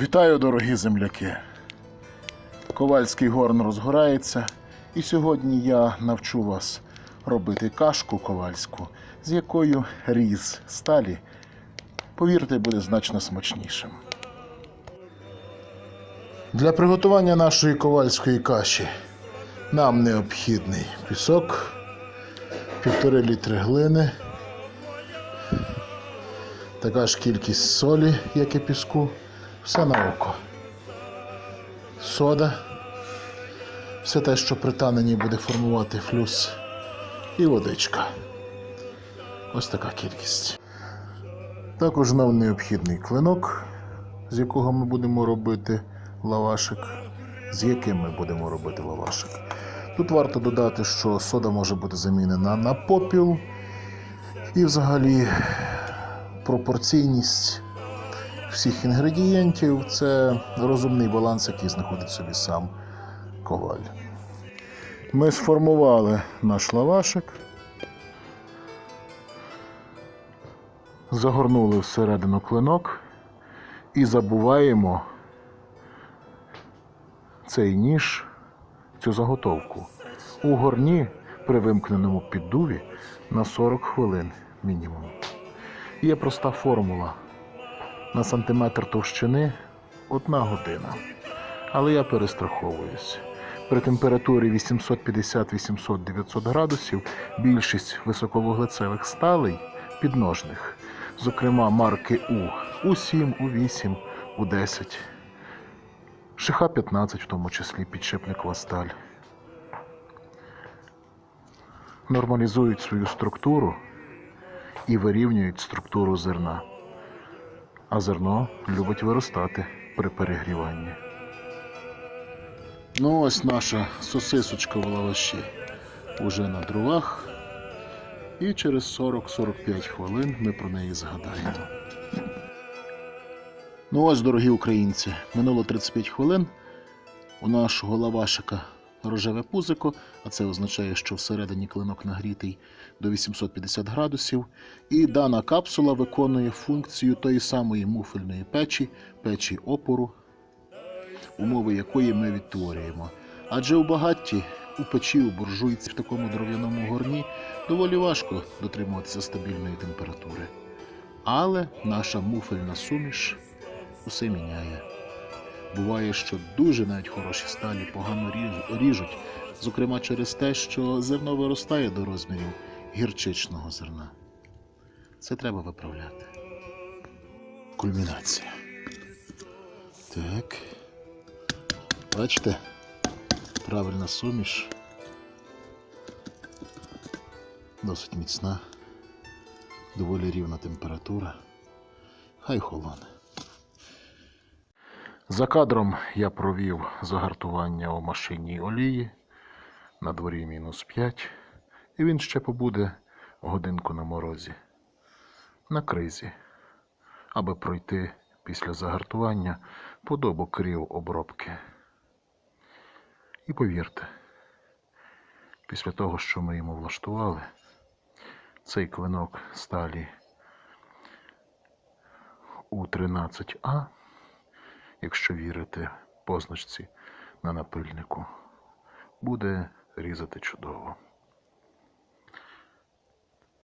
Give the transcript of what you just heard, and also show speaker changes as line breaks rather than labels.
Вітаю, дорогі земляки! Ковальський горн розгорається, і сьогодні я навчу вас робити кашку ковальську, з якою різ сталі, повірте, буде значно смачнішим. Для приготування нашої ковальської каші нам необхідний пісок, півтори літри глини, така ж кількість солі, як і піску, все на око. Сода, все те, що при таненні буде формувати флюс, і водичка. Ось така кількість. Також нам необхідний клинок, з якого ми будемо робити лавашик, з яким ми будемо робити лавашик. Тут варто додати, що сода може бути замінена на попіл і взагалі пропорційність всіх інгредієнтів це розумний баланс, який знаходить собі сам коваль. Ми сформували наш лавашик, загорнули всередину клинок і забуваємо цей ніж, цю заготовку у горні при вимкненому піддуві на 40 хвилин мінімум. Є проста формула. На сантиметр товщини одна година. Але я перестраховуюсь. При температурі 850, 800, 900 градусів більшість високовуглецевих сталей підножних, зокрема марки У, У7, У8, У10, ШХ-15, в тому числі підшипникова сталь, нормалізують свою структуру і вирівнюють структуру зерна. А зерно любить виростати при перегріванні. Ну ось наша сосисочка в лаваші уже на дровах. І через 40-45 хвилин ми про неї згадаємо. Ну ось, дорогі українці, минуло 35 хвилин. У нашого лавашика рожеве пузико, а це означає, що всередині клинок нагрітий до 850 градусів. І дана капсула виконує функцію тої самої муфельної печі, печі опору, умови якої ми відтворюємо. Адже у багатті, у печі, у буржуйці, в такому дров'яному горні доволі важко дотримуватися стабільної температури. Але наша муфельна суміш усе міняє. Буває, що дуже навіть хороші сталі погано ріжуть, зокрема через те, що зерно виростає до розмірів гірчичного зерна. Це треба виправляти. Кульмінація. Так. Бачите? Правильна суміш. Досить міцна. Доволі рівна температура. Хай холоне. За кадром я провів загартування у машині олії. На дворі мінус 5, і він ще побуде годинку на морозі, на кризі, аби пройти після загартування подобу крів обробки. І повірте, після того, що ми йому влаштували, цей клинок сталі у 13А якщо вірити позначці на напильнику, буде різати чудово.